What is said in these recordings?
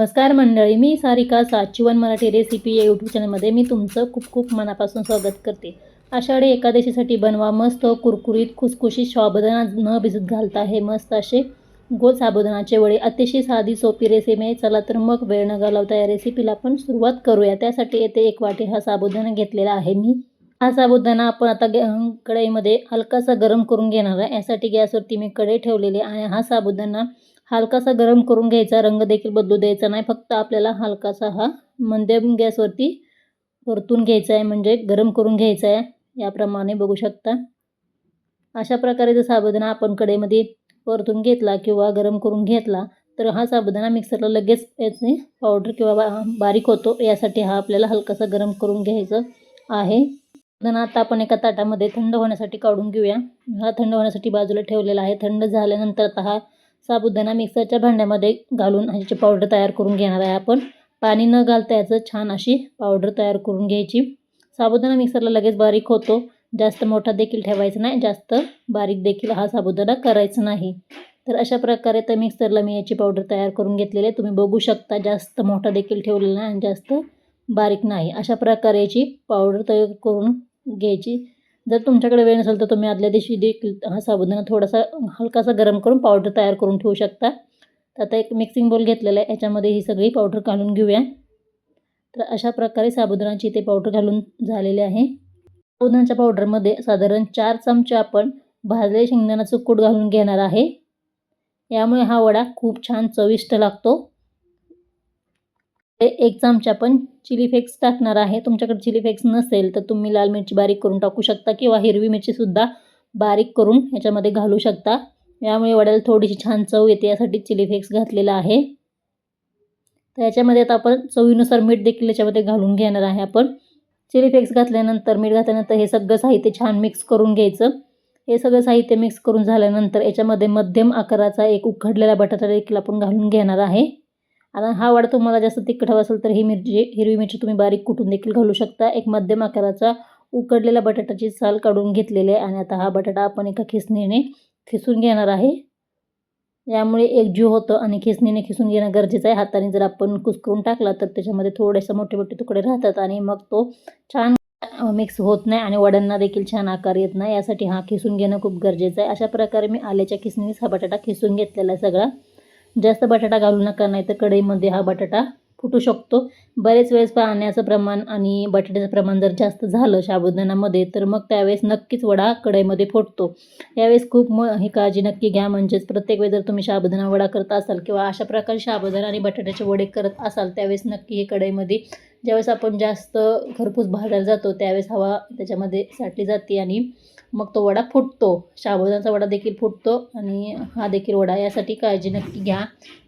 नमस्कार मंडळी मी सारिका साचिवन मराठी रेसिपी या यूट्यूब चॅनलमध्ये मी तुमचं खूप खूप मनापासून स्वागत करते. आषाढी एकादशीसाठी बनवा मस्त कुरकुरीत खुसखुशीत साबुदाणा न भिजत घालता हे मस्त असे गोल साबुदाणाचे वडे. अतिशय साधी सोपी रेसिपी आहे. चला तर मग वेळ न घालवता या रेसिपीला आपण सुरुवात करूया. त्यासाठी येथे एक वाटी हा साबुदाणा घेतलेला आहे मी. हा साबुदाणा आपण आता गॅ कढईमध्ये हलकासा गरम करून घेणार आहे. यासाठी गॅसवरती मी कढई ठेवलेली आणि हा साबुदाणा हलकासा गरम करून घ्यायचा रंग देखील बदलू द्यायचा नाही. फक्त आपल्याला हलकासा हा मध्यम गॅसवरती परतून घ्यायचा आहे म्हणजे गरम करून घ्यायचा आहे. याप्रमाणे बघू शकता. अशा प्रकारे जर साबुदाणा आपण कडेमध्ये परतून घेतला किंवा गरम करून घेतला तर हा साबुदाणा मिक्सरला लगेच याची पावडर किंवा बा बारीक होतो. यासाठी हा आपल्याला हलकासा गरम करून घ्यायचं आहे. साबुदाणा आता आपण एका ताटामध्ये थंड होण्यासाठी काढून घेऊया. हा थंड होण्यासाठी बाजूला ठेवलेला आहे. थंड झाल्यानंतर आता हा साबुदाणा मिक्सरच्या भांड्यामध्ये घालून ह्याची पावडर तयार करून घेणार आहे आपण. पाणी न घालता याचं छान अशी पावडर तयार करून घ्यायची. साबुदाणा मिक्सरला लगेच बारीक होतो. जास्त मोठा देखील ठेवायचा नाही जास्त बारीक देखील हा साबुदाणा करायचा नाही. तर अशा प्रकारे तर मिक्सरला मी याची पावडर तयार करून घेतलेली आहे. तुम्ही बघू शकता जास्त मोठा देखील ठेवलेला नाही आणि जास्त बारीक नाही. अशा प्रकारे याची पावडर तयार करून घ्यायची. जर तुमच्याकडे वेळ नसेल तर तुम्ही आदल्या दिवशी देखील हा साबुदाणा थोडासा हलकासा गरम करून पावडर तयार करून ठेवू शकता. तर आता एक मिक्सिंग बोल घेतलेला आहे. याच्यामध्ये ही सगळी पावडर घालून घेऊया. तर अशा प्रकारे साबुदाणाची इथे पावडर घालून झालेली आहे. साबुदाण्याच्या पावडरमध्ये साधारण चार चमचे आपण भाजले शेंगदाण्याचं कूट घालून घेणार आहे. यामुळे हा वडा खूप छान चविष्ट लागतो. एक चमचा पण चिली फ्लेक्स टाकणार आहे. तुमच्याकडे चिली फ्लेक्स नसेल तर तुम्ही लाल मिरची बारीक करून टाकू शकता किंवा हिरवी मिरचीसुद्धा बारीक करून ह्याच्यामध्ये घालू शकता. यामुळे वड्याला थोडीशी छान चव येते यासाठी चिली फ्लेक्स घातलेला आहे. तर याच्यामध्ये आता आपण चवीनुसार मीठ देखील याच्यामध्ये घालून घेणार आहे आपण. चिली फ्लेक्स घातल्यानंतर मीठ घातल्यानंतर हे सगळं साहित्य छान मिक्स करून घ्यायचं. हे सगळं साहित्य मिक्स करून झाल्यानंतर याच्यामध्ये मध्यम आकाराचा एक उखडलेला बटाटा देखील आपण घालून घेणार आहे. आता हा वडा तुम्हाला जास्त तिखट हवा असेल तर ही मिरची हिरवी मिरची तुम्ही बारीक कुटून देखील घालू शकता. एक मध्यम आकाराचा उकडलेला बटाट्याची साल काढून घेतलेली आहे आणि आता हा बटाटा आपण एका खिसणीने खिसून घेणार आहे. यामुळे एक जीव होतं आणि खिसणीने खिसून घेणं गरजेचं आहे. हाताने जर आपण कुसकरून टाकला तर त्याच्यामध्ये थोडेसे मोठे मोठे तुकडे राहतात आणि मग तो छान मिक्स होत नाही आणि वड्यांना देखील छान आकार येत नाही. यासाठी हा खिसून घेणं खूप गरजेचं आहे. अशा प्रकारे मी आल्याच्या खिसणीस हा बटाटा खिसून घेतलेला आहे सगळा. जास्त बटाटा घालू नका नाही तर कढईमध्ये हा बटाटा फुटू शकतो. बरेच वेळेस पाण्याचं प्रमाण आणि बटाट्याचं प्रमाण जर जास्त झालं साबुदाण्यामध्ये तर मग त्यावेळेस नक्कीच वडा कढईमध्ये फुटतो यावेळेस खूप म ही काळजी नक्की घ्या. म्हणजेच प्रत्येक वेळेस जर तुम्ही साबुदाणा वडा करत असाल किंवा अशा प्रकारे साबुदाणा आणि बटाट्याचे वडे करत असाल त्यावेळेस नक्की हे कढईमध्ये ज्यावेळेस आपण जास्त खरपूस भाजायला जातो त्यावेळेस हवा त्याच्यामध्ये साठली जाते आणि मग तो वडा फुटतो. साबुदाण्याचा वडा देखील फुटतो आणि हा देखील वडा यासाठी काळजी नक्की घ्या.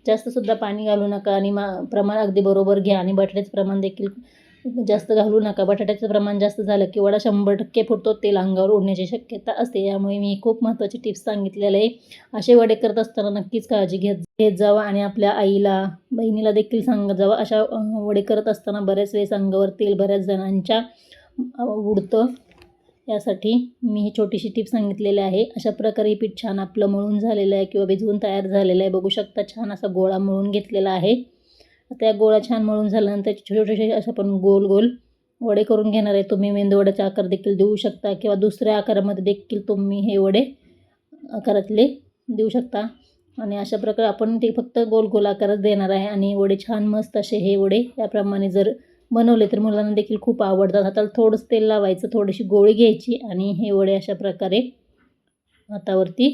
जास्तसुद्धा पाणी घालू नका आणि मा प्रमाण अगदी बरोबर घ्या आणि बटाट्याचं प्रमाण देखील जास्त घालू नका. बटाट्याचं प्रमाण जास्त झालं की वडा शंभर टक्के फुटतो तेल अंगावर उडण्याची शक्यता असते. यामुळे मी खूप महत्त्वाची टिप्स सांगितलेले आहे. असे वडे करत असताना नक्कीच काळजी घेत घेत जावा आणि आपल्या आईला बहिणीला देखील सांगत जावा. अशा वडे करत असताना बऱ्याच वेळेस अंगावर तेल बऱ्याच जणांच्या उडतं. यासाठी मी ही छोटीशी टिप सांगितलेली आहे. अशा प्रकारे हे पीठ छान आपलं मळून झालेलं आहे किंवा भिजवून तयार झालेलं आहे. बघू शकता छान असा गोळा मळून घेतलेला आहे. त्या गोळा छान मळून झाल्यानंतर छोटे छोटे असे आपण गोल गोल वडे करून घेणार आहे. तुम्ही मेंदूवड्याचा आकार देखील देऊ शकता किंवा दुसऱ्या आकारामध्ये देखील तुम्ही हे वडे आकारातले देऊ शकता. आणि अशा प्रकारे आपण ते फक्त गोल गोल आकारच देणार आहे. आणि वडे छान मस्त असे हे वडे याप्रमाणे जर बनवले तर मुलांना देखील खूप आवडतात. हाताला थोडंसं तेल लावायचं थोडीशी गोळी घ्यायची आणि हे वडे अशा प्रकारे हातावरती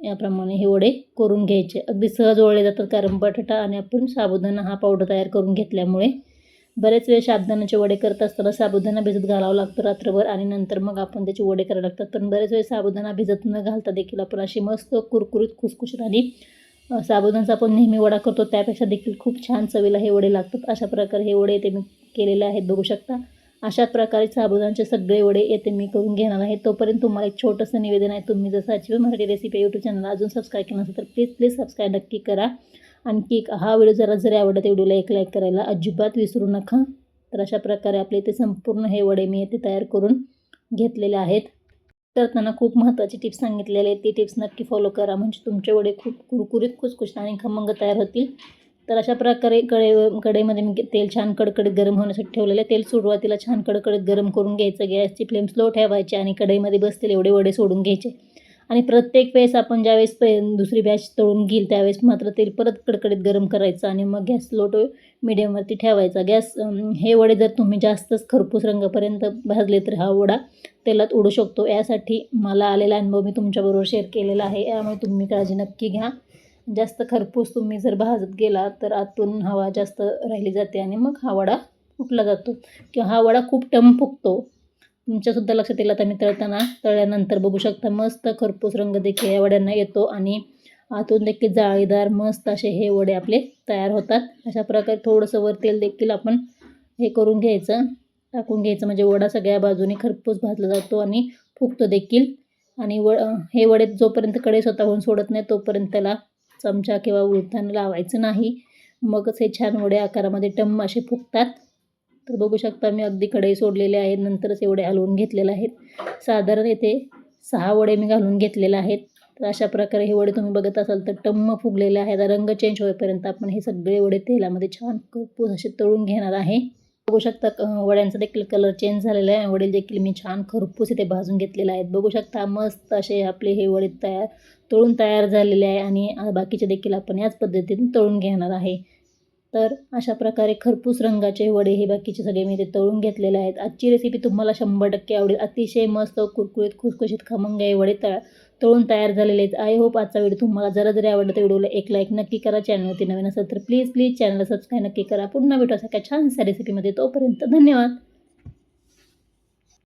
याप्रमाणे हे वडे करून घ्यायचे. अगदी सहज वळले जातात कारण बटाटा आणि आपण साबुदाणा हा पावडर तयार करून घेतल्यामुळे बरेच वेळ साबुदाण्याचे वडे करत असताना साबुदाणा भिजत घालावं लागतं रात्रभर आणि नंतर मग आपण त्याचे वडे करायला लागतात. पण बरेच वेळ साबुदाणा भिजत न घालता देखील आपण अशी मस्त कुरकुरीत खुसखुशीत आणि साबुदाण्याचा आपण नेहमी वडा करतो त्यापेक्षा देखील खूप छान चवीला हे वडे लागतात. अशा प्रकारे हे वडे ते मी केलेले आहेत बघू शकता. अशा प्रकारे साबुदाणचे सगळे वडे येते मी करून घेणार आहे. तोपर्यंत तुम्हाला एक छोटंसं निवेदन आहे तुम्ही जसं अचिव मराठी रेसिपी यूट्यूब चॅनल अजून सबस्क्राईब केलं नसेल तर प्लीज प्लीज सबस्क्राईब नक्की करा. आणखी हा व्हिडिओ जरा जरी आवडला तर व्हिडिओला एक लाईक करायला अजिबात विसरू नका. तर अशा प्रकारे आपले इथे संपूर्ण हे वडे मी येथे तयार करून घेतलेले आहेत. तर त्यांना खूप महत्त्वाची टिप्स सांगितलेले आहेत. ती टिप्स नक्की फॉलो करा. म्हणजे तुमचे वडे खूप कुरकुरीत खुसखुशीत आणि खमंग तयार होतील. तर अशा प्रकारे कडे कढईमध्ये मी तेल छान कडकडीत गरम होण्यासाठी ठेवलेलं आहे. तेल सुरुवातीला छान कडकडीत गरम करून घ्यायचं. गॅसची फ्लेम स्लो ठेवायची आणि कढईमध्ये बसतील एवढे वडे सोडून घ्यायचे. आणि प्रत्येक वेळेस आपण ज्यावेळेस पे दुसरी बॅच तळून घेईल त्यावेळेस मात्र तेल परत कडकडीत गरम करायचं आणि मग गॅस स्लो टू मिडियमवरती ठेवायचा. गॅस हे वडे जर तुम्ही जास्तच खरपूस रंगापर्यंत भाजले तर हा वडा तेलात उडू शकतो. यासाठी मला आलेला अनुभव मी तुमच्याबरोबर शेअर केलेला आहे. यामुळे तुम्ही काळजी नक्की घ्या. जास्त खरपूस तुम्ही जर भाजत गेला तर आतून हवा जास्त राहिली जाते आणि मग हा वडा फुटला जातो. किंवा हा वडा खूप टम फुगतो. तुमच्यासुद्धा लक्षात येईल आता मी तळताना तळल्यानंतर बघू शकता मस्त खरपूस रंग देखील या वड्यांना येतो आणि आतून देखील जाळीदार मस्त असे हे वडे आपले तयार होतात. अशा प्रकारे थोडंसं वर तेल देखील आपण हे करून घ्यायचं टाकून घ्यायचं. म्हणजे वडा सगळ्या बाजूने खरपूस भाजला जातो आणि फुगतो देखील. आणि व हे वडे जोपर्यंत कडे स्वतःहून सोडत नाही तोपर्यंत त्याला चमचा किंवा उलथान लावायचं नाही. मगच हे छान वडे आकारामध्ये टम्म असे फुगतात. तर बघू शकता मी अगदी कढई सोडलेले आहेत नंतरच एवढे हलवून घेतलेले आहेत. साधारण येथे सहा वडे मी घालून घेतलेले आहेत. तर अशा प्रकारे हे वडे तुम्ही बघत असाल तर टम्म फुगलेले आहेत. रंग चेंज होईपर्यंत आपण हे सगळे वडे तेलामध्ये छान खरपूस असे तळून घेणार आहे. बघू शकता वड्यांचा देखील कलर चेंज झालेला आहे. वडील देखील मी छान खरपूस इथे भाजून घेतलेले आहेत. बघू शकता मस्त असे आपले हे वडे तयार तळून तयार झालेले आहे आणि बाकीचे देखील आपण याच पद्धतीने तळून घेणार आहे. तर अशा प्रकारे खरपूस रंगाचे वडे हे बाकीचे सगळे मी ते तळून घेतलेले आहेत. आजची रेसिपी तुम्हाला शंभर टक्के आवडेल. अतिशय मस्त कुरकुरीत खुसखुशीत खमंग हे वडे तळ तळून तयार झालेले आहेत. आय होप आजचा व्हिडिओ तुम्हाला जरा जरी आवडला तर व्हिडिओला एक लाईक नक्की करा. चॅनलवरती नवीन असेल तर प्लीज प्लीज चॅनलला सबस्क्राईब नक्की करा. पुन्हा भेटू अशा छानशा रेसिपीमध्ये तोपर्यंत धन्यवाद.